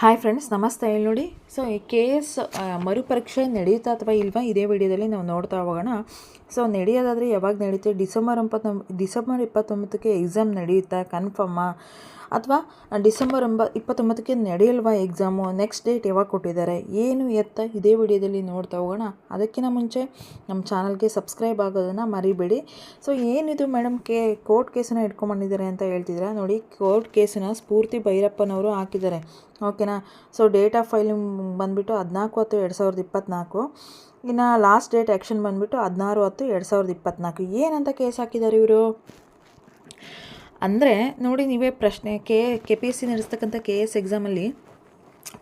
Hi friends ನಮಸ್ತೆ. ಹೇಳಿ ನೋಡಿ ಸೊ ಈ ಕೆ ಎಸ್ ಮರುಪರೀಕ್ಷೆ ನಡೆಯುತ್ತಾ ಅಥವಾ ಇಲ್ವಾ ಇದೇ ವಿಡಿಯೋದಲ್ಲಿ ನಾವು ನೋಡ್ತಾ ಹೋಗೋಣ. ಸೊ ನಡೆಯೋದಾದರೆ ಯಾವಾಗ ನಡೆಯುತ್ತೆ ಡಿಸೆಂಬರ್ ಇಪ್ಪತ್ತೊಂಬ ಡಿಸೆಂಬರ್ ಇಪ್ಪತ್ತೊಂಬತ್ತಕ್ಕೆ ಎಕ್ಸಾಮ್ ನಡೆಯುತ್ತಾ ಕನ್ಫರ್ಮಾ ಅಥವಾ ಡಿಸೆಂಬರ್ ಎಂಬ ಇಪ್ಪತ್ತೊಂಬತ್ತಕ್ಕೆ ನಡೆಯಲ್ವಾ ಎಕ್ಸಾಮು ನೆಕ್ಸ್ಟ್ ಡೇಟ್ ಯಾವಾಗ ಕೊಟ್ಟಿದ್ದಾರೆ? ಏನು ಎತ್ತ? ಇದೇ ವಿಡಿಯೋದಲ್ಲಿ ನೋಡ್ತಾ ಹೋಗೋಣ. ಅದಕ್ಕಿಂತ ಮುಂಚೆ ನಮ್ಮ ಚಾನಲ್ಗೆ ಸಬ್ಸ್ಕ್ರೈಬ್ ಆಗೋದನ್ನು ಮರಿಬೇಡಿ. ಸೊ ಏನಿದು ಮೇಡಮ್ ಕೇ ಕೋರ್ಟ್ ಕೇಸನ್ನು ಇಟ್ಕೊಂಡ್ಬಂದಿದ್ದಾರೆ ಅಂತ ಹೇಳ್ತಿದ್ದೀರಾ? ನೋಡಿ ಕೋರ್ಟ್ ಕೇಸನ್ನ ಸ್ಫೂರ್ತಿ ಭೈರಪ್ಪನವರು ಹಾಕಿದ್ದಾರೆ. ಓಕೆನಾ ಸೊ ಡೇಟ್ ಆಫ್ ಫೈಲಿಂಗ್ ಬಂದುಬಿಟ್ಟು ಹದಿನಾಲ್ಕು ಹತ್ತು ಎರಡು ಸಾವಿರದ ಇಪ್ಪತ್ತ್ನಾಲ್ಕು ಇನ್ನು ಲಾಸ್ಟ್ ಡೇಟ್ ಆ್ಯಕ್ಷನ್ ಬಂದುಬಿಟ್ಟು ಹದಿನಾರು ಹತ್ತು ಎರಡು ಸಾವಿರದ ಇಪ್ಪತ್ತ್ನಾಲ್ಕು ಏನಂತ ಕೇಸ್ ಹಾಕಿದ್ದಾರೆ ಇವರು? ಅಂದರೆ ನೋಡಿ ನೀವೇ ಪ್ರಶ್ನೆ, K K P S C ನಡೆಸ್ತಕ್ಕಂಥ K S ಎಕ್ಸಾಮಲ್ಲಿ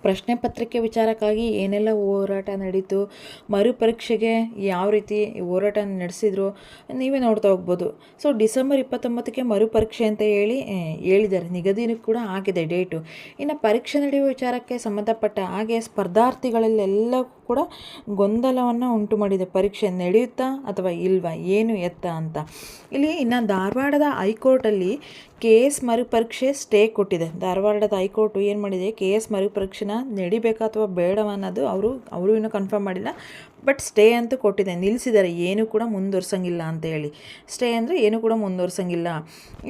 ಪ್ರಶ್ನೆ ಪತ್ರಿಕೆ ವಿಚಾರಕ್ಕಾಗಿ ಏನೆಲ್ಲ ಹೋರಾಟ ನಡೀತು, ಮರುಪರೀಕ್ಷೆಗೆ ಯಾವ ರೀತಿ ಹೋರಾಟ ನಡೆಸಿದ್ರು ನೀವೇ ನೋಡ್ತಾ ಹೋಗ್ಬೋದು. ಸೊ ಡಿಸೆಂಬರ್ ಇಪ್ಪತ್ತೊಂಬತ್ತಕ್ಕೆ ಮರುಪರೀಕ್ಷೆ ಅಂತ ಹೇಳಿ ಹೇಳಿದ್ದಾರೆ. ನಿಗದಿನೂ ಕೂಡ ಆಗಿದೆ ಡೇಟು. ಇನ್ನು ಪರೀಕ್ಷೆ ನಡೆಯುವ ವಿಚಾರಕ್ಕೆ ಸಂಬಂಧಪಟ್ಟ ಹಾಗೆ ಸ್ಪರ್ಧಾರ್ಥಿಗಳಲ್ಲೆಲ್ಲ ಕೂಡ ಗೊಂದಲವನ್ನು ಉಂಟು ಮಾಡಿದೆ. ಪರೀಕ್ಷೆ ನಡೆಯುತ್ತಾ ಅಥವಾ ಇಲ್ವಾ? ಏನು ಎತ್ತ ಅಂತ. ಇಲ್ಲಿ ಇನ್ನು ಧಾರವಾಡದ ಹೈಕೋರ್ಟಲ್ಲಿ ಕೆ ಎಸ್ ಮರುಪರೀಕ್ಷೆ ಸ್ಟೇ ಕೊಟ್ಟಿದೆ. ಧಾರವಾಡದ ಹೈಕೋರ್ಟು ಏನು ಮಾಡಿದೆ? ಕೆ ಎಸ್ ಮರುಪರೀಕ್ಷೆನ ನಡಿಬೇಕಾ ಅಥವಾ ಬೇಡವಾ ಅನ್ನೋದು ಅವರು ಅವರು ಇನ್ನೂ ಕನ್ಫರ್ಮ್ ಮಾಡಿಲ್ಲ. ಬಟ್ ಸ್ಟೇ ಅಂತೂ ಕೊಟ್ಟಿದೆ. ನಿಲ್ಲಿಸಿದ್ದಾರೆ ಏನು ಕೂಡ ಮುಂದುವರ್ಸಂಗಿಲ್ಲ ಅಂತ ಹೇಳಿ. ಸ್ಟೇ ಅಂದರೆ ಏನು ಕೂಡ ಮುಂದುವರ್ಸಂಗಿಲ್ಲ.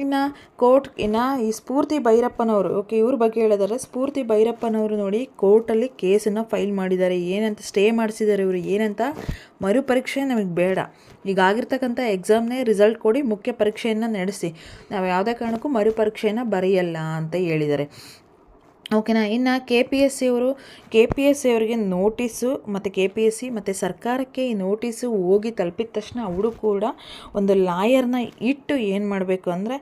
ಇನ್ನು ಕೋರ್ಟ್, ಇನ್ನು ಈ ಸ್ಫೂರ್ತಿ ಭೈರಪ್ಪನವರು, ಓಕೆ, ಇವ್ರ ಬಗ್ಗೆ ಹೇಳಿದರೆ ಸ್ಫೂರ್ತಿ ಭೈರಪ್ಪನವರು ನೋಡಿ ಕೋರ್ಟಲ್ಲಿ ಕೇಸನ್ನು ಫೈಲ್ ಮಾಡಿದ್ದಾರೆ. ಏನಂತ ಸ್ಟೇ ಮಾಡಿಸಿದ್ದಾರೆ ಇವರು, ಏನಂತ ಮರುಪರೀಕ್ಷೆ ನಮಗೆ ಬೇಡ. ಈಗ ಆಗಿರ್ತಕ್ಕಂಥ ಎಕ್ಸಾಮ್ನೇ ರಿಸಲ್ಟ್ ಕೊಡಿ, ಮುಖ್ಯ ಪರೀಕ್ಷೆಯನ್ನು ನಡೆಸಿ. ನಾವು ಯಾವುದೇ ಕಾರಣಕ್ಕೂ ಮರುಪರೀಕ್ಷೆಯನ್ನು ಬರೆಯಲ್ಲ ಅಂತ ಹೇಳಿದ್ದಾರೆ. ಓಕೆನಾ? ಇನ್ನು ಕೆ ಪಿ ಎಸ್ ಸಿ ಅವರು ಕೆ ಪಿ ಎಸ್ ಸಿ ಅವರಿಗೆ ನೋಟಿಸು, ಮತ್ತು ಕೆ ಪಿ ಎಸ್ ಸಿ ಮತ್ತು ಸರ್ಕಾರಕ್ಕೆ ಈ ನೋಟಿಸು ಹೋಗಿ ತಲುಪಿದ ತಕ್ಷಣ ಅವರು ಕೂಡ ಒಂದು ಲಾಯರ್ನ ಇಟ್ಟು ಏನು ಮಾಡಬೇಕು ಅಂದರೆ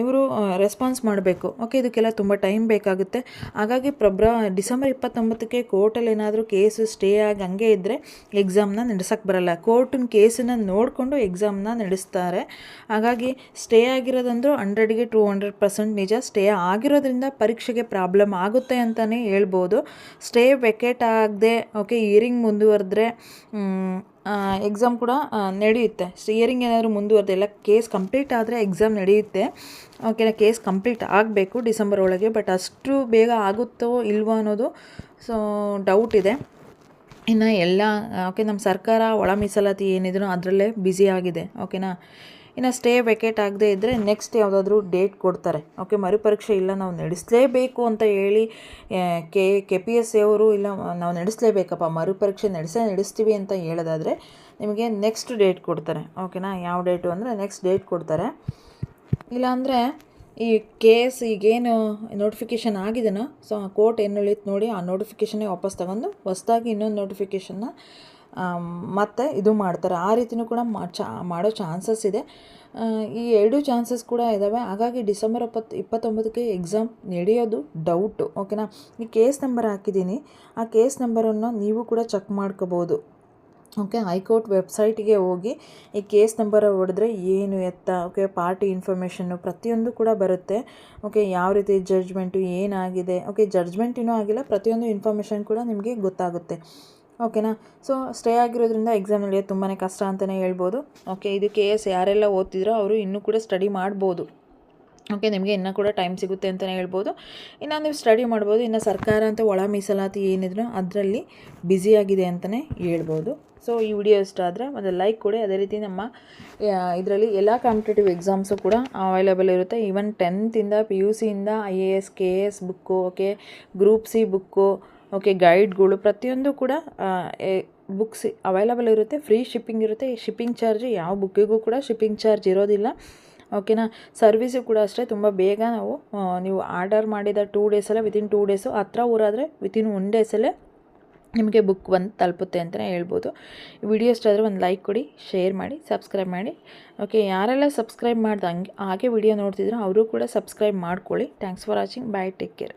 ಇವರು ರೆಸ್ಪಾನ್ಸ್ ಮಾಡಬೇಕು. ಓಕೆ, ಇದಕ್ಕೆಲ್ಲ ತುಂಬ ಟೈಮ್ ಬೇಕಾಗುತ್ತೆ. ಹಾಗಾಗಿ ಪ್ರಬ್ರ, ಡಿಸೆಂಬರ್ ಇಪ್ಪತ್ತೊಂಬತ್ತಕ್ಕೆ ಕೋರ್ಟಲ್ಲಿ ಏನಾದರೂ ಕೇಸು ಸ್ಟೇ ಆಗಿ ಹಂಗೆ ಇದ್ದರೆ ಎಕ್ಸಾಮ್ನ ನಡೆಸೋಕ್ಕೆ ಬರಲ್ಲ. ಕೋರ್ಟಿನ ಕೇಸನ್ನು ನೋಡಿಕೊಂಡು ಎಕ್ಸಾಮ್ನ ನಡೆಸ್ತಾರೆ. ಹಾಗಾಗಿ ಸ್ಟೇ ಆಗಿರೋದಂದ್ರೂ ಹಂಡ್ರೆಡ್ಗೆ ಟೂ ಹಂಡ್ರೆಡ್ ಪರ್ಸೆಂಟ್ ನಿಜ ಸ್ಟೇ ಆಗಿರೋದ್ರಿಂದ ಪರೀಕ್ಷೆಗೆ ಪ್ರಾಬ್ಲಮ್ ಆಗುತ್ತೆ ಅಂತಲೇ ಹೇಳ್ಬೋದು. ಸ್ಟೇ ವೆಕೇಟ್ ಆಗದೆ ಓಕೆ ಇಯರಿಂಗ್ ಮುಂದುವರೆದ್ರೆ ಎಕ್ಸಾಮ್ ಕೂಡ ನಡೆಯುತ್ತೆ. ಇಯರಿಂಗ್ ಏನಾದರೂ ಮುಂದುವರೆದ ಎಲ್ಲ ಕೇಸ್ ಕಂಪ್ಲೀಟ್ ಆದರೆ ಎಕ್ಸಾಮ್ ನಡೆಯುತ್ತೆ. ಓಕೆನಾ ಕೇಸ್ ಕಂಪ್ಲೀಟ್ ಆಗಬೇಕು ಡಿಸೆಂಬರ್ ಒಳಗೆ ಬಟ್ ಅಷ್ಟು ಬೇಗ ಆಗುತ್ತೋ ಇಲ್ವೋ ಅನ್ನೋದು ಸೊ ಡೌಟ್ ಇದೆ. ಇನ್ನು ಎಲ್ಲ ಓಕೆ ನಮ್ಮ ಸರ್ಕಾರ ಒಳ ಮೀಸಲಾತಿ ಏನಿದ್ರು ಅದರಲ್ಲೇ ಬ್ಯುಸಿ ಆಗಿದೆ ಓಕೆನಾ ಇನ್ನು ಸ್ಟೇ ವೆಕೇಟ್ ಆಗದೆ ಇದ್ದರೆ ನೆಕ್ಸ್ಟ್ ಯಾವುದಾದ್ರೂ ಡೇಟ್ ಕೊಡ್ತಾರೆ. ಓಕೆ ಮರುಪರೀಕ್ಷೆ ಇಲ್ಲ, ನಾವು ನಡೆಸಲೇಬೇಕು ಅಂತ ಹೇಳಿ K K P S C ಅವರು ಇಲ್ಲ, ನಾವು ನಡೆಸಲೇಬೇಕಪ್ಪ, ಮರುಪರೀಕ್ಷೆ ನಡೆಸೇ ನಡೆಸ್ತೀವಿ ಅಂತ ಹೇಳೋದಾದರೆ ನಿಮಗೆ ನೆಕ್ಸ್ಟ್ ಡೇಟ್ ಕೊಡ್ತಾರೆ. ಓಕೆನಾ ಯಾವ ಡೇಟು ಅಂದರೆ ನೆಕ್ಸ್ಟ್ ಡೇಟ್ ಕೊಡ್ತಾರೆ. ಇಲ್ಲಾಂದರೆ ಈ ಕೇಸ್ ಈಗೇನು ನೋಟಿಫಿಕೇಷನ್ ಆಗಿದೆನೋ, ಸೊ ಕೋರ್ಟ್ ಏನು ಹೇಳಿತ್ತು ನೋಡಿ, ಆ ನೋಟಿಫಿಕೇಷನ್ನೇ ವಾಪಸ್ ತಗೊಂಡು ಹೊಸ್ದಾಗಿ ಇನ್ನೊಂದು ನೋಟಿಫಿಕೇಷನ್ನ ಮತ್ತೆ ಇದು ಮಾಡ್ತಾರೆ. ಆ ರೀತಿಯೂ ಕೂಡ ಮಾಡೋ ಚಾನ್ಸಸ್ ಇದೆ. ಈ ಎರಡು ಚಾನ್ಸಸ್ ಕೂಡ ಇದ್ದಾವೆ ಹಾಗಾಗಿ ಡಿಸೆಂಬರ್ ಇಪ್ಪತ್ತು ಇಪ್ಪತ್ತೊಂಬತ್ತಕ್ಕೆ ಎಕ್ಸಾಮ್ ನಡೆಯೋದು ಡೌಟು, ಓಕೆನಾ? ಈ ಕೇಸ್ ನಂಬರ್ ಹಾಕಿದ್ದೀನಿ. ಆ ಕೇಸ್ ನಂಬರನ್ನು ನೀವು ಕೂಡ ಚೆಕ್ ಮಾಡ್ಕೋಬೋದು, ಓಕೆ? ಹೈಕೋರ್ಟ್ ವೆಬ್ಸೈಟ್ಗೆ ಹೋಗಿ ಈ ಕೇಸ್ ನಂಬರ್ ಹೊಡೆದ್ರೆ ಏನು ಎತ್ತ, ಓಕೆ? ಪಾರ್ಟಿ ಇನ್ಫಾರ್ಮೇಷನ್ನು ಪ್ರತಿಯೊಂದು ಕೂಡ ಬರುತ್ತೆ, ಓಕೆ? ಯಾವ ರೀತಿ ಜಡ್ಜ್ಮೆಂಟು ಏನಾಗಿದೆ, ಓಕೆ? ಜಡ್ಜ್ಮೆಂಟ್ ಇನ್ನೂ ಆಗಿಲ್ಲ, ಪ್ರತಿಯೊಂದು ಇನ್ಫಾರ್ಮೇಷನ್ ಕೂಡ ನಿಮಗೆ ಗೊತ್ತಾಗುತ್ತೆ. ಓಕೆನಾ ಸೊ ಸ್ಟೇ ಆಗಿರೋದ್ರಿಂದ ಎಕ್ಸಾಮ್ ನಡೆಯೋದು ತುಂಬಾ ಕಷ್ಟ ಅಂತಲೇ ಹೇಳ್ಬೋದು. ಓಕೆ ಇದು ಕೆ ಎಸ್ ಯಾರೆಲ್ಲ ಓದ್ತಿದ್ರೋ ಅವರು ಇನ್ನೂ ಕೂಡ ಸ್ಟಡಿ ಮಾಡ್ಬೋದು. ಓಕೆ ನಿಮಗೆ ಇನ್ನೂ ಕೂಡ ಟೈಮ್ ಸಿಗುತ್ತೆ ಅಂತಲೇ ಹೇಳ್ಬೋದು. ಇನ್ನು ನೀವು ಸ್ಟಡಿ ಮಾಡ್ಬೋದು, ಇನ್ನು ಸರ್ಕಾರ ಅಂತ ಒಳ ಮೀಸಲಾತಿ ಏನಿದ್ರು ಅದರಲ್ಲಿ ಬ್ಯುಸಿಯಾಗಿದೆ ಅಂತಲೇ ಹೇಳ್ಬೋದು. ಸೊ ಈ ವಿಡಿಯೋ ಇಷ್ಟ ಆದರೆ ಮತ್ತು ಲೈಕ್ ಕೊಡಿ. ಅದೇ ರೀತಿ ನಮ್ಮ ಇದರಲ್ಲಿ ಎಲ್ಲ ಕಾಂಪಿಟೇಟಿವ್ ಎಕ್ಸಾಮ್ಸು ಕೂಡ ಅವೈಲೇಬಲ್ ಇರುತ್ತೆ. ಈವನ್ ಟೆಂತಿಂದ P U ಸಿಯಿಂದ I A S K A S book okay group C book okay ಗೈಡ್ಗಳು ಪ್ರತಿಯೊಂದು ಕೂಡ ಬುಕ್ಸ್ ಅವೈಲಬಲ್ ಇರುತ್ತೆ ಫ್ರೀ ಶಿಪ್ಪಿಂಗ್ ಇರುತ್ತೆ. ಶಿಪ್ಪಿಂಗ್ ಚಾರ್ಜ್ ಯಾವ ಬುಕ್ಕಿಗೂ ಕೂಡ ಶಿಪ್ಪಿಂಗ್ ಚಾರ್ಜ್ ಇರೋದಿಲ್ಲ. ಓಕೆನಾ ಸರ್ವಿಸು ಕೂಡ ಅಷ್ಟೇ, ತುಂಬ ಬೇಗ ನಾವು ನೀವು ಆರ್ಡರ್ ಮಾಡಿದ ಟೂ ಡೇಸಲ್ಲ ವಿತಿನ್ ಟೂ ಡೇಸು ಹತ್ರ ಊರಾದರೆ ವಿತಿನ್ ಒನ್ ಡೇಸಲ್ಲೇ ನಿಮಗೆ ಬುಕ್ ಬಂದು ತಲುಪುತ್ತೆ ಅಂತಲೇ ಹೇಳ್ಬೋದು. ವಿಡಿಯೋ ಇಷ್ಟ ಆದರೆ ಒಂದು ಲೈಕ್ ಕೊಡಿ ಶೇರ್ ಮಾಡಿ ಸಬ್ಸ್ಕ್ರೈಬ್ ಮಾಡಿ. ಓಕೆ ಯಾರೆಲ್ಲ ಸಬ್ಸ್ಕ್ರೈಬ್ ಮಾಡ್ದಂಗೆ ಹಂಗೆ, ಹಾಗೆ ವಿಡಿಯೋ ನೋಡ್ತಿದ್ರು, ಅವರು ಕೂಡ ಸಬ್ಸ್ಕ್ರೈಬ್ ಮಾಡ್ಕೊಳ್ಳಿ. Thanks for watching bye take care